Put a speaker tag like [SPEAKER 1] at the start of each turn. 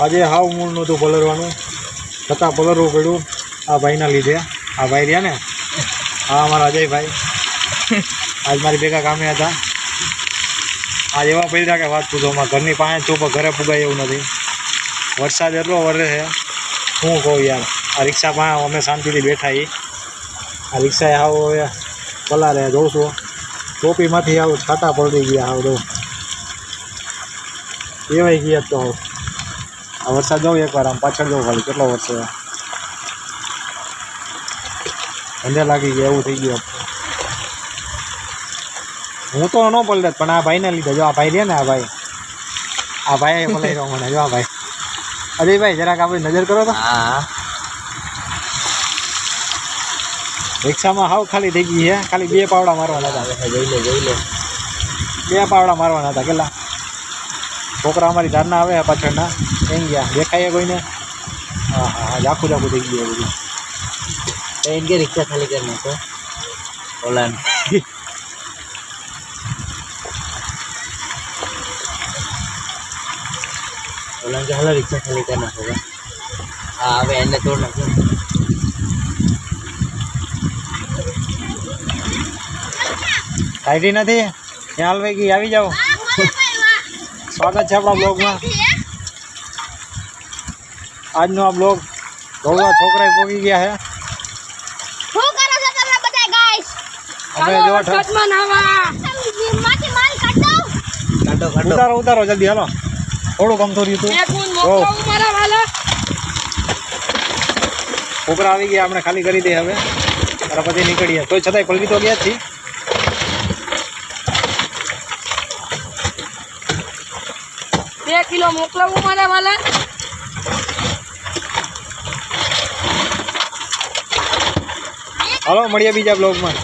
[SPEAKER 1] આજે હાવ મૂળ નહોતું પલરવાનું. છતાં પલરવું પડ્યું. આ ભાઈના લીધે. આ ભાઈ રહ્યા ને? હા, અમારા અજયભાઈ. આજ મારી ભેગા કામે હતા. આજ એવા પડ્યા કે વાત પૂછો. અમારા ઘરની પાસે ચોપ ઘરે પુગાય એવું નથી. વરસાદ એટલો વરે છે. શું કહું યાર, આ રિક્ષા પાસે અમે શાંતિથી બેઠા એ આ રિક્ષાએ આવો હવે પલારે જોઉં છું ટોપીમાંથી આવું છાતા પલળી ગયા આવું એવાય ગયા તો હાવ. આ વરસાદ જાઉં એકવાર આમ પાછળ જવું ખાલી કેટલો વર્ષે ધંધે લાગી ગયા એવું થઈ ગયું હું તો ન પલટે પણ આ ભાઈને લીધે જો આ ભાઈ રહ્યા ને આ ભાઈ. આ ભાઈ પલાઈ મને જો આ ભાઈ. અજયભાઈ જરાક આપણે નજર કરો તો.
[SPEAKER 2] હા.
[SPEAKER 1] રિક્ષામાં હાવ ખાલી થઈ ગઈ છે. ખાલી બે પાવડા મારવાના હતા.
[SPEAKER 2] જોઈ લે જોઈ લે.
[SPEAKER 1] બે પાવડા મારવાના હતા કેટલા? છોકરા અમારી ધારના આવે પાછળના. એમ ગયા. દેખાય કોઈને? હા હા હા આખું જાખું થઈ ગયું બધું.
[SPEAKER 2] એમ કે રિક્ષા ખાલી કરી નાખો. ઓલા ઓલાન કે હાલો રિક્ષા ખાલી કરી નાખો હા હવે એને તોડ નાખો.
[SPEAKER 1] સાઈડી નથી? ત્યાં હાલવાઈ ગઈ. આવી જાઓ. સ્વાગત છે આપણા બ્લોગમાં. આજનો આ બ્લોગ ધોળવા છોકરાએ પોગી ગયા છે.
[SPEAKER 3] શું કરો છો તમે બધા ગાઈસ
[SPEAKER 1] ઉતારો ઉતારો જલ્દી હાલો. થોડું કામ થોડ્યું હતું. એક છોકરા આવી ગયા આપણે ખાલી કરી દઈએ હવે. અને પછી નીકળીએ. તો છતાંય પલટી તો ગયા જ છીએ.
[SPEAKER 4] બે કિલો મોકલાવું મારા વાલા.
[SPEAKER 1] હાલો મળીએ બીજા બ્લોગમાં